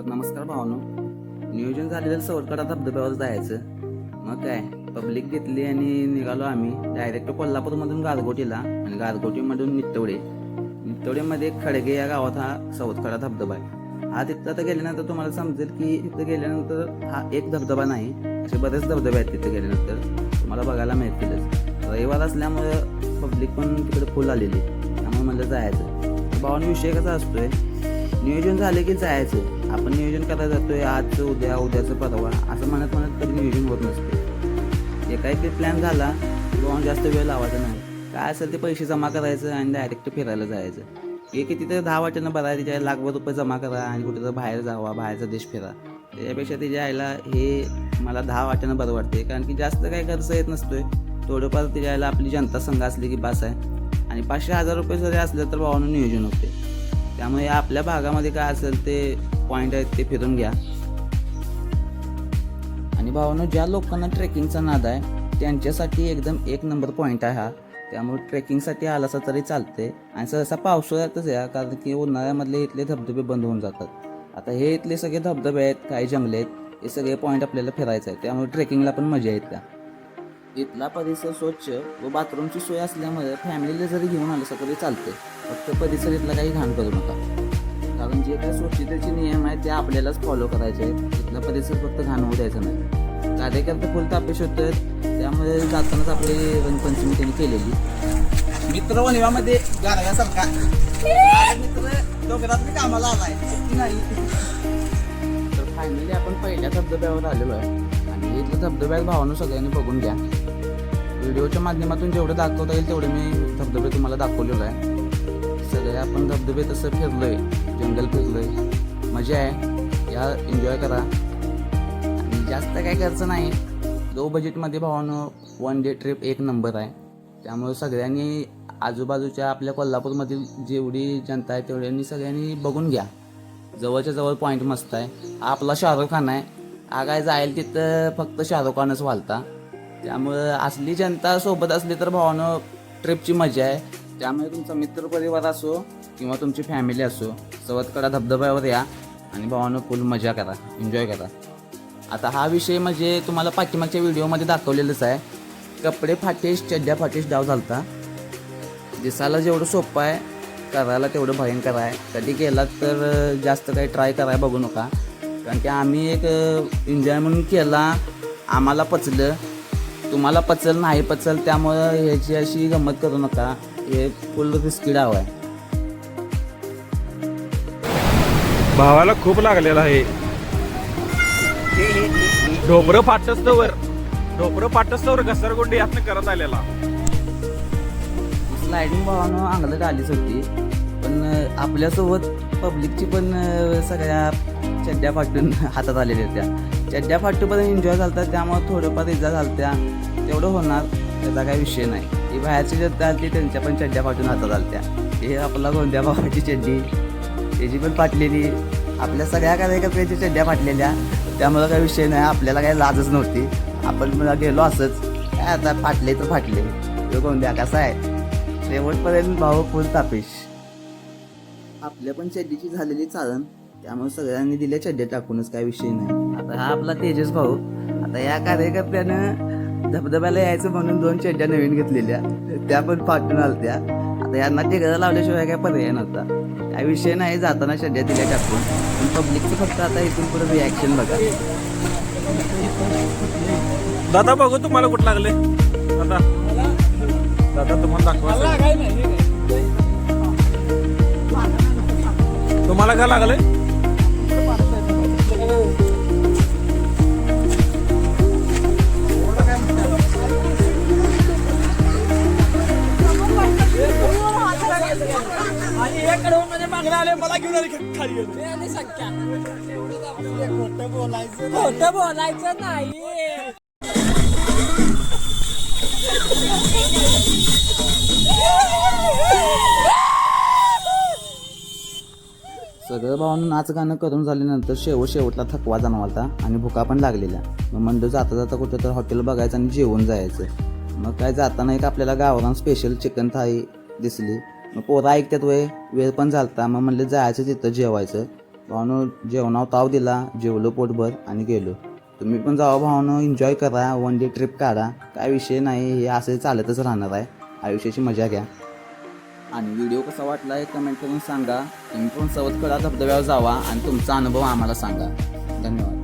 तर नमस्कार भावानो. नियोजन झालेलं सवरकडा धबधब्यावर जायचं. मग काय पब्लिक घेतली आणि निघालो आम्ही. डायरेक्ट कोल्हापूरमधून गारगोटीला आणि गारगोटीमधून नित्तवडे. नित्तवडेमध्ये खडगे या गावात हा सवतकडा धबधबा आहे. हा तिथं आता गेल्यानंतर तुम्हाला समजेल की तिथं गेल्यानंतर हा एक धबधबा नाही असे बरेच धबधबे आहेत तिथं गेल्यानंतर. तुम्हाला बघायला मिळतीलच. रविवार असल्यामुळं पब्लिक पण तिकडे फुल आलेली त्यामुळे म्हणलं जायचं. भावानं विषय कसा असतोय? नियोजन झाले की जायचं. आपण नियोजन करायला जातोय आजचं उद्या उद्याचं परवा असं म्हणत म्हणत कधी नियोजन होत नसते. ते प्लॅन झाला की जास्त वेळ लावायचा नाही. काय असेल ते पैसे जमा करायचं आणि डायरेक्ट फिरायला जायचं. हे किती तर दहा वाट्यानं बरा तिच्या लाखभर रुपये जमा करा आणि कुठे तर बाहेर जावा बाहेरचा देश फिरा. त्याच्यापेक्षा तिच्या आईला हे मला दहा वाट्यानं बरं वाटते कारण की जास्त काही खर्च येत नसतोय. थोडंफार तिच्या आईला आपली जनता संघ असली की बास आहे. आणि पाचशे हजार रुपये जरी असले तर भावानं नियोजन होते त्यामुळे आपल्या भागामध्ये काय असेल ते पॉईंट आहेत ते फिरून घ्या. आणि भावानं ज्या लोकांना ट्रेकिंगचा नाद आहे त्यांच्यासाठी एकदम एक नंबर पॉईंट आहे हा. त्यामुळे ट्रेकिंगसाठी आलासा तरी चालते आणि सहसा पावसाळ्यातच या कारण की उन्हाळ्यामधले इथले धबधबे बंद होऊन जातात. आता हे इथले सगळे धबधबे आहेत काही जंगले आहेत हे सगळे पॉईंट आपल्याला फिरायचं आहे. त्यामुळे ट्रेकिंगला पण मजा येते इथला परिसर स्वच्छ व बाथरूमची सोय असल्यामुळे फॅमिलीला जरी घेऊन आलं तरी चालते फक्त परिसर इथला काही घाण करू नका. कारण जे काही स्वच्छतेचे नियम आहेत ते आपल्यालाच फॉलो करायचे आहेत. इथला परिसर फक्त घाण होऊ द्यायचा नाही. कार्यकर्ते फुल तापेश होत त्यामुळे जातानाच आपली रंगपंचमी त्यांनी केलेली. मित्र वनिवामध्ये गाण्यासारखा मित्र डोंगरात कामाला आलाय. नाही. तर फायनली आपण पहिल्या धबधब्यावर आलेलो आहे. आणि धबधब्यात भावानं सगळ्यांनी बघून घ्या. व्हिडिओच्या माध्यमातून जेवढं दाखवता येईल तेवढे मी धबधबे तुम्हाला दाखवलेलो आहे. सगळे आपण धबधबे तसं फिरलोय जंगल फिरलोय. मजा आहे. या एन्जॉय करा. आणि जास्त काय खर्च नाही. लो बजेटमध्ये भावानं वन डे ट्रिप एक नंबर आहे. त्यामुळे सगळ्यांनी आजूबाजूच्या आपल्या कोल्हापूरमधील जेवढी जनता आहे तेवढ्यांनी सगळ्यांनी बघून घ्या. जवळच्या जवळ पॉईंट मस्त आहे. आपला शाहरुख खान आहे. आगाय काय जाईल तिथं फक्त शाहरुख खानच वालता. त्यामुळं असली जनता सोबत असली तर भावानं ट्रिपची मजा आहे. त्यामुळे तुमचा मित्र परिवार असो किंवा तुमची फॅमिली असो सवतकडा धबधब्यावर या आणि भावानं फुल मजा करा एन्जॉय करा. आता हा विषय म्हणजे तुम्हाला पाठीमागच्या व्हिडिओमध्ये दाखवलेलंच आहे. कपडे फाटेश चड्ड्या फाटेश डाव झालता. दिसायला जेवढं सोपं आहे करायला तेवढं भयंकर आहे. कधी गेलात तर जास्त काही ट्राय कराय बघू नका. कारण की आम्ही एक एन्जॉय म्हणून केला. आम्हाला पचलं. तुम्हाला पचल नाही पचल त्यामुळं ह्याची अशी गंमत करू नका. हे फुल रिस्की डाव आहे. भावाला खूप लागलेला आहे. ढोबरं फाटस्तवर. ढोबरं फाटस्तवर घसरगुंडी यातनं करत आलेला. स्लायडिंग भावानं अंगलट आलीच होती. पण आपल्यासोबत पब्लिकची पण सगळ्या चड्ड्या फाटून हातात आलेल्या होत्या. चड्ड्या फाटूपर्यंत एन्जॉय झालता त्यामुळे थोडंफार इजा झालत्या. तेवढं होणार त्याचा काही विषय नाही. ही बाहेरची जत्ता आली त्यांच्या पण चड्ड्या फाटून हातात आलत्या. हे आपला गोंद्या भावाची चड्डी. त्याची पण फाटलेली. आपल्या सगळ्या कार्यकर्त्याची चड्ड्या फाटलेल्या. त्यामुळं काही विषय नाही आपल्याला काही लाजच नव्हती. आपण मला गेलो असंच. काय आता फाटले तर फाटले. तो गोंद्या कसा आहे? शेवटपर्यंत भाऊ फुल तापेश. आपल्या पण चड्डीची झालेली चालन. त्यामुळे सगळ्यांनी दिल्या चड्ड्या टाकूनच काय विषय नाही. आता हा आपला तेजस भाऊ आता या कार्यकर्त्यानं धबधब्याला यायचं म्हणून दोन चड्ड्या नवीन घेतलेल्या त्या पण फाटून आलत्या. आता यांना टिकरा लावल्याशिवाय काय पर्याय नव्हता. काय विषय नाही जाताना चड्ड्या दिल्या टाकून. पण पब्लिकचं फक्त आता इथून पुढे रिॲक्शन बघा. दादा बघू तुम्हाला कुठं लागले. दादा. दादा तुम्हाला दाखवा तुम्हाला काय लागले खोटं बोलायचं नाही. सगळं भावानं नाच गाणं करून झाल्यानंतर शेवट शेवटला थकवा जाणवालता आणि भुका पण लागलेल्या. मग म्हणलं जाता जाता कुठं तर हॉटेल बघायचं आणि जेवण जायचं. मग काय जाताना एक आपल्याला गावरान स्पेशल चिकन थाळी दिसली. मग पोरं ऐकतात वय वेळ पण झालता. मग म्हणलं जायचं तिथं जेवायचं. भावानं जेवणावर ताव दिला जेवलो पोटभर आणि गेलो. तुम्ही पण जावा भावानं एन्जॉय करा वन डे ट्रिप काढा. काय विषय नाही हे असं चालतच राहणार आहे. आयुष्याची मजा घ्या. आणि व्हिडिओ कसा वाटला हे कमेंट करून सांगा. तुम्ही पण सवत करा धबधब्यावर जावा आणि तुमचा अनुभव आम्हाला सांगा. धन्यवाद.